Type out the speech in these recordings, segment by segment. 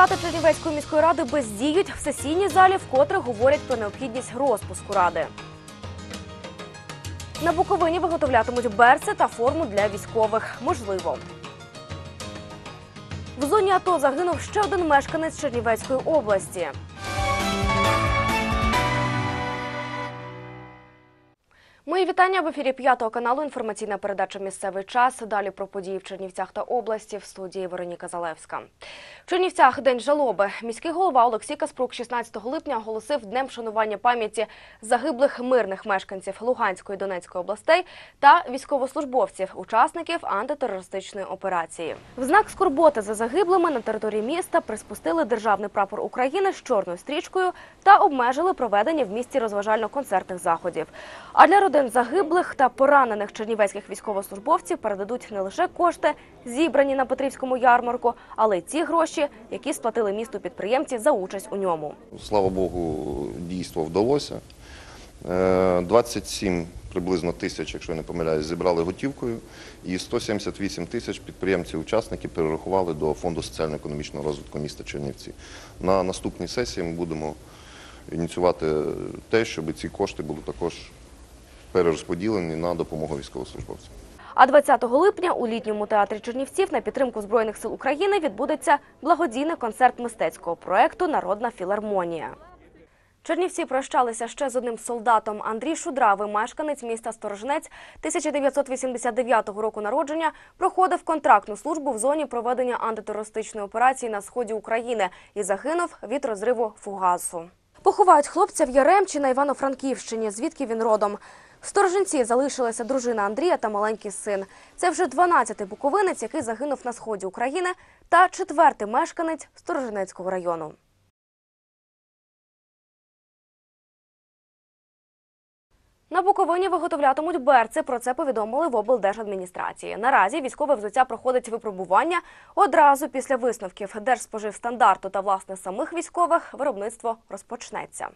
Депутати Чернівецької міської ради бездіють в сесійній залі, вкотре говорять про необхідність розпуску ради. На Буковині виготовлятимуть берці та форму для військових. Можливо. В зоні АТО загинув ще один мешканець Чернівецької області. Мої вітання в ефірі п'ятого каналу. Інформаційна передача Місцевий час. Далі про події в Чернівцях та області в студії Вероніка Залевська. В Чернівцях день жалоби. Міський голова Олексій Каспрук 16 липня оголосив днем вшанування пам'яті загиблих мирних мешканців Луганської і Донецької областей та військовослужбовців, учасників антитерористичної операції. В знак скорботи за загиблими на території міста приспустили державний прапор України з чорною стрічкою та обмежили проведення в місті розважально-концертних заходів. А для родин загиблих та поранених чернівецьких військовослужбовців передадуть не лише кошти, зібрані на Петрівському ярмарку, але й ті гроші, які сплатили місту підприємці за участь у ньому. Слава Богу, дійство вдалося. Е, 27 приблизно тисяч, якщо я не помиляюсь, зібрали готівкою, і 178 тисяч підприємці-учасники перерахували до Фонду соціально-економічного розвитку міста Чернівці. На наступній сесії ми будемо ініціювати те, щоб ці кошти були також перерозподілені на допомогу військовослужбовцям. А 20 липня у літньому театрі Чернівців на підтримку Збройних сил України відбудеться благодійний концерт мистецького проекту Народна філармонія. Чернівці прощалися ще з одним солдатом. Андрій Шудравий, мешканець міста Сторожнець 1989 року народження, проходив контрактну службу в зоні проведення антитерористичної операції на сході України і загинув від розриву фугасу. Поховають хлопця в Яремчі на Івано-Франківщині, звідки він родом. Сторожинці залишилася дружина Андрія та маленький син. Це вже 12-й буковинець, який загинув на сході України, та четвертий мешканець Сторожинецького району. На Буковині виготовлятимуть берці. Про це повідомили в облдержадміністрації. Наразі військове взуття проходить випробування. Одразу після висновків Держспоживстандарту та власне самих військових виробництво розпочнеться.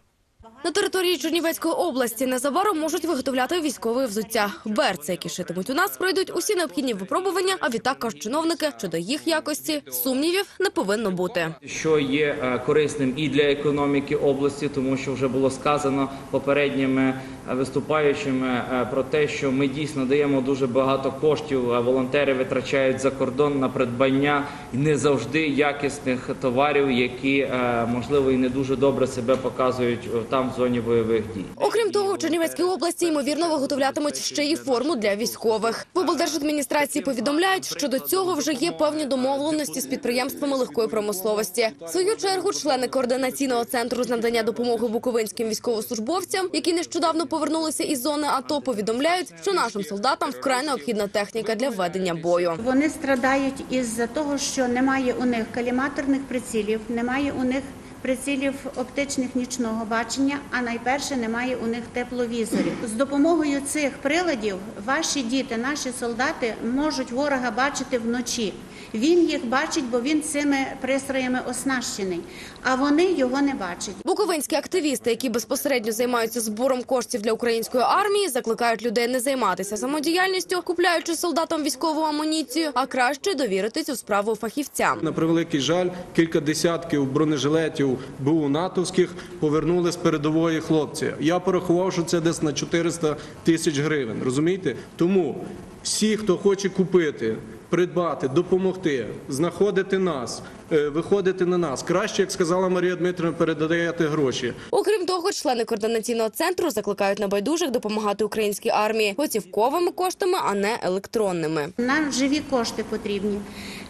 На території Чернівецької області незабаром можуть виготовляти військове взуття. Берці, які шитимуть у нас, пройдуть усі необхідні випробування. А відтак кажуть чиновники щодо їх якості сумнівів не повинно бути. що є е, корисним і для економіки області, тому що вже було сказано попередніми е, виступаючими е, про те, що ми дійсно даємо дуже багато коштів. Волонтери витрачають за кордон на придбання не завжди якісних товарів, які можливо і не дуже добре себе показують там в зоні бойових дій. Окрім того, у Чернівецькій області ймовірно виготовлятимуть ще й форму для військових. В облдержадміністрації повідомляють, що до цього вже є певні домовленості з підприємствами легкої промисловості. В свою чергу члени координаційного центру з надання допомоги буковинським військовослужбовцям, які нещодавно повернулися із зони АТО, повідомляють, що нашим солдатам вкрай необхідна техніка для ведення бою. Вони страдають із-за того, що немає у них каліматорних прицілів, немає у них прицілів оптичних нічного бачення, а найперше немає у них тепловізорів. З допомогою цих приладів ваші діти, наші солдати можуть ворога бачити вночі. Він їх бачить, бо він цими пристроями оснащений, а вони його не бачать. Буковинські активісти, які безпосередньо займаються збором коштів для української армії, закликають людей не займатися самодіяльністю, купляючи солдатам військову амуніцію, а краще довірити цю справу фахівцям. На превеликий жаль, кілька десятків бронежилетів БУ натовських повернули з передової хлопці. Я порахував, що це десь на 400 тисяч гривень. Розумієте? Тому всі, хто хоче купити, придбати, допомогти, знаходити нас, е, виходити на нас. Краще, як сказала Марія Дмитрівна, передаєте гроші. Окрім того, члени координаційного центру закликають небайдужих допомагати українській армії готівковими коштами, а не електронними. Нам живі кошти потрібні.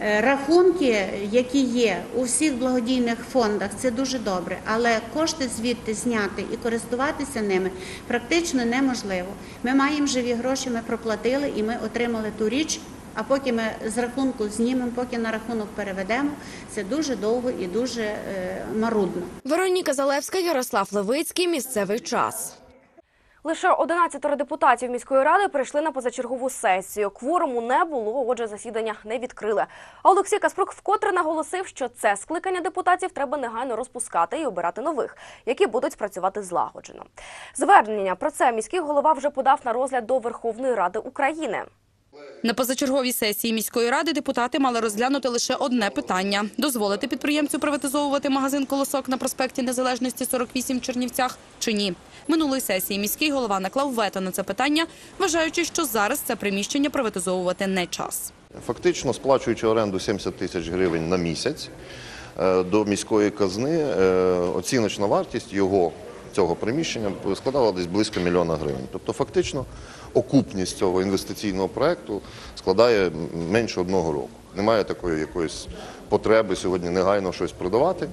Е, Рахунки, які є у всіх благодійних фондах, це дуже добре, але кошти звідти зняти і користуватися ними практично неможливо. Ми маємо живі гроші, ми проплатили і ми отримали ту річ. А поки ми з рахунку знімемо, поки на рахунок переведемо, це дуже довго і дуже е, марудно. Вероніка Залевська, Ярослав Левицький. Місцевий час. Лише 11 депутатів міської ради прийшли на позачергову сесію. Кворуму не було, отже, засідання не відкрили. А Олексій Каспрук вкотре наголосив, що це скликання депутатів треба негайно розпускати і обирати нових, які будуть працювати злагоджено. Звернення про це міський голова вже подав на розгляд до Верховної Ради України. На позачерговій сесії міської ради депутати мали розглянути лише одне питання – дозволити підприємцю приватизовувати магазин «Колосок» на проспекті Незалежності 48 в Чернівцях чи ні. Минулої сесії міський голова наклав вето на це питання, вважаючи, що зараз це приміщення приватизовувати не час. Фактично, сплачуючи оренду 70 тисяч гривень на місяць е, до міської казни, е, оціночна вартість його цього приміщення складала десь близько мільйона гривень. Тобто, фактично, окупність цього інвестиційного проекту складає менше одного року. Немає такої якоїсь потреби сьогодні негайно щось продавати.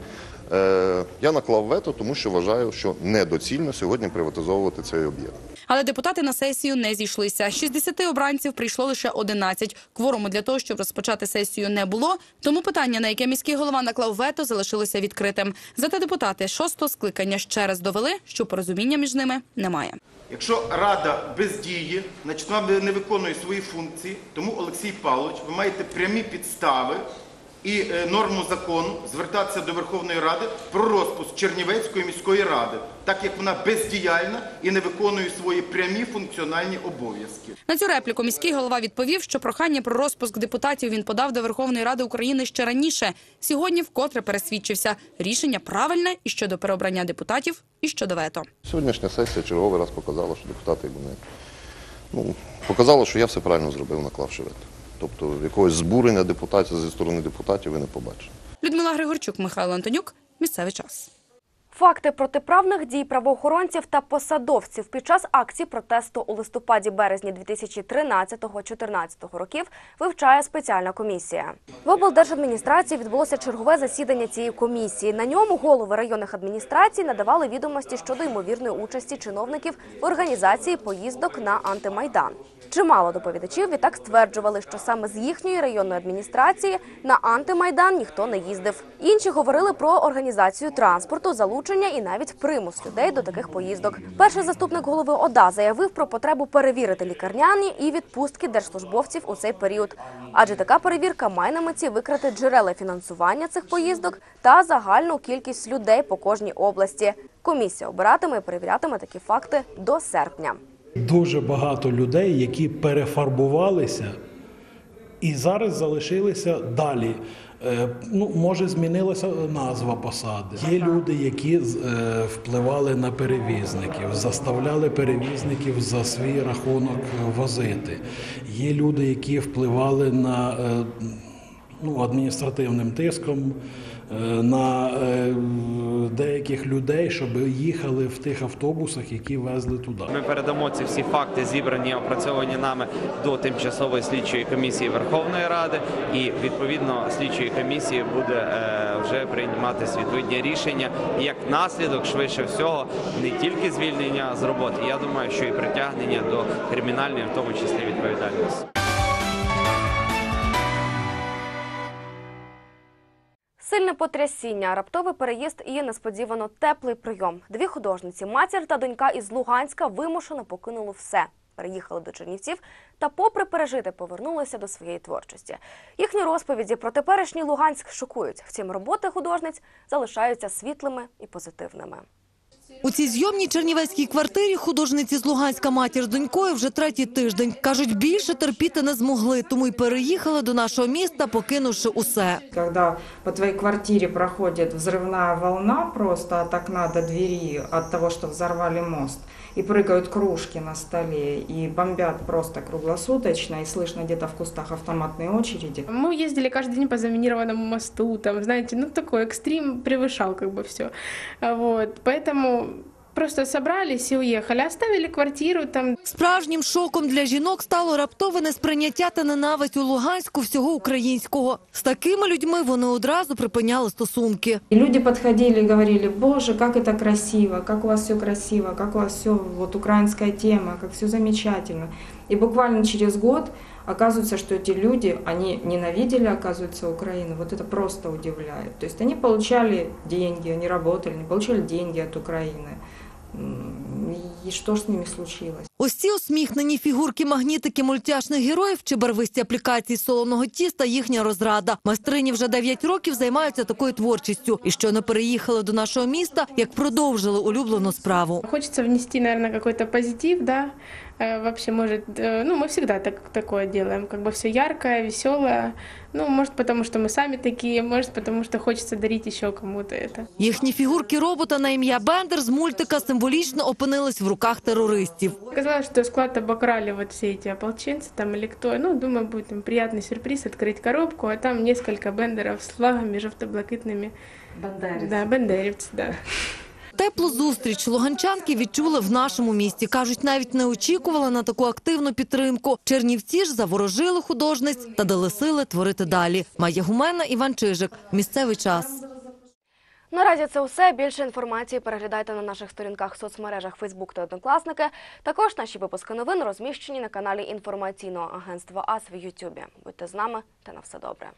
Е, Я наклав вето, тому що вважаю, що недоцільно сьогодні приватизовувати цей об'єкт. Але депутати на сесію не зійшлися. З 60 обранців прийшло лише 11. Кворуму для того, щоб розпочати сесію, не було. Тому питання, на яке міський голова наклав вето, залишилося відкритим. Зате депутати шостого скликання ще раз довели, що порозуміння між ними немає. Якщо рада бездіє, значить вона не виконує свої функції, тому Олексій Павлович, ви маєте прямі підстави і е, норму закону звертатися до Верховної Ради про розпуск Чернівецької міської ради, так як вона бездіяльна і не виконує свої прямі функціональні обов'язки. На цю репліку міський голова відповів, що прохання про розпуск депутатів він подав до Верховної Ради України ще раніше. Сьогодні вкотре пересвідчився. Рішення правильне і щодо переобрання депутатів, і щодо вето. Сьогоднішня сесія черговий раз показала, що депутати вони ну, показало, що я все правильно зробив, наклавши вето. Тобто якогось збурення депутатів зі сторони депутатів ви не побачите. Людмила Григорчук, Михайло Антонюк. Місцевий час. Факти протиправних дій правоохоронців та посадовців під час акції протесту у листопаді-березні 2013-2014 років вивчає спеціальна комісія. В облдержадміністрації відбулося чергове засідання цієї комісії. На ньому голови районних адміністрацій надавали відомості щодо ймовірної участі чиновників в організації поїздок на антимайдан. Чимало доповідачів відтак стверджували, що саме з їхньої районної адміністрації на антимайдан ніхто не їздив. Інші говорили про організацію транспорту, залучення і навіть примус людей до таких поїздок. Перший заступник голови ОДА заявив про потребу перевірити лікарняні і відпустки держслужбовців у цей період. Адже така перевірка має на меті викрити джерела фінансування цих поїздок та загальну кількість людей по кожній області. Комісія обиратиме і перевірятиме такі факти до серпня. Дуже багато людей, які перефарбувалися і зараз залишилися далі. Е, Ну, може, змінилася назва посади. Є люди, які е, впливали на перевізників, заставляли перевізників за свій рахунок возити. Є люди, які впливали на е, ну, адміністративним тиском на деяких людей, щоб їхали в тих автобусах, які везли туди. Ми передамо ці всі факти, зібрані, опрацьовані нами до тимчасової слідчої комісії Верховної Ради, і відповідно слідчої комісії буде е, вже прийматися відповідні рішення. Як наслідок, швидше всього, не тільки звільнення з роботи, я думаю, що і притягнення до кримінальної, в тому числі відповідальності. Сильне потрясіння, раптовий переїзд і несподівано теплий прийом. Дві художниці, матір та донька із Луганська, вимушено покинули все. Переїхали до Чернівців та, попри пережити, повернулися до своєї творчості. Їхні розповіді про теперішній Луганськ шокують. Втім, роботи художниць залишаються світлими і позитивними. У цій зйомній чернівецькій квартирі художниці з Луганська матір з донькою вже третій тиждень. Кажуть, більше терпіти не змогли, тому й переїхали до нашого міста, покинувши усе. Когда по твоей квартире проходит взрывная волна просто от окна до двери, от того, что взорвали мост, и прыгают кружки на столе, и бомбят просто круглосуточно, и слышно где-то в кустах автоматные очереди. Мы ездили каждый день по заминированному мосту, там, знаете, ну такой экстрим превышал как бы все. Вот, поэтому просто собрались и уехали, оставили квартиру там. Справжнім шоком для жінок стало раптове несприйняття та ненависть у Луганську всього українського. З такими людьми вони одразу припиняли стосунки. И люди подходили и говорили, боже, как это красиво, как у вас все красиво, как у вас все, вот украинская тема, как все замечательно. И буквально через год оказывается, что эти люди, они ненавидели, оказывается, Украину. Вот это просто удивляет. То есть они получали деньги, они работали, они получали деньги от Украины. И что с ними случилось? Ось ці усміхнені фігурки магнітики мультяшних героїв чи барвисті аплікації з солоного тіста – їхня розрада. Майстрині вже 9 років займаються такою творчістю. І щойно переїхали до нашого міста, як продовжили улюблену справу. Хочется внести, наверное, какой-то позитив, да, э, вообще может, э, ну, мы всегда так, такое делаем, как бы все яркое, веселое. Ну, может, потому что мы сами такие, может, потому что хочется дарить еще кому-то это. Їхні фігурки робота на ім'я Бендер з мультика символічно опинились в руках терористів. Казалось, что склад обокрали вот все эти ополченцы там или кто. Ну, думаю, будет им приятный сюрприз открыть коробку, а там несколько бендеров с флагами жовто-блакитными. Бандерівці. Да, бандерівці, да. Теплу зустріч луганчанки відчули в нашому місті. Кажуть, навіть не очікували на таку активну підтримку. Чернівці ж заворожили художниць та дали сили творити далі. Майя Гумена, Іван Чижик. Місцевий час. Наразі це все. Більше інформації переглядайте на наших сторінках в соцмережах Фейсбук та Однокласники. Також наші випуски новин розміщені на каналі інформаційного агентства АС в Ютубі. Будьте з нами та на все добре.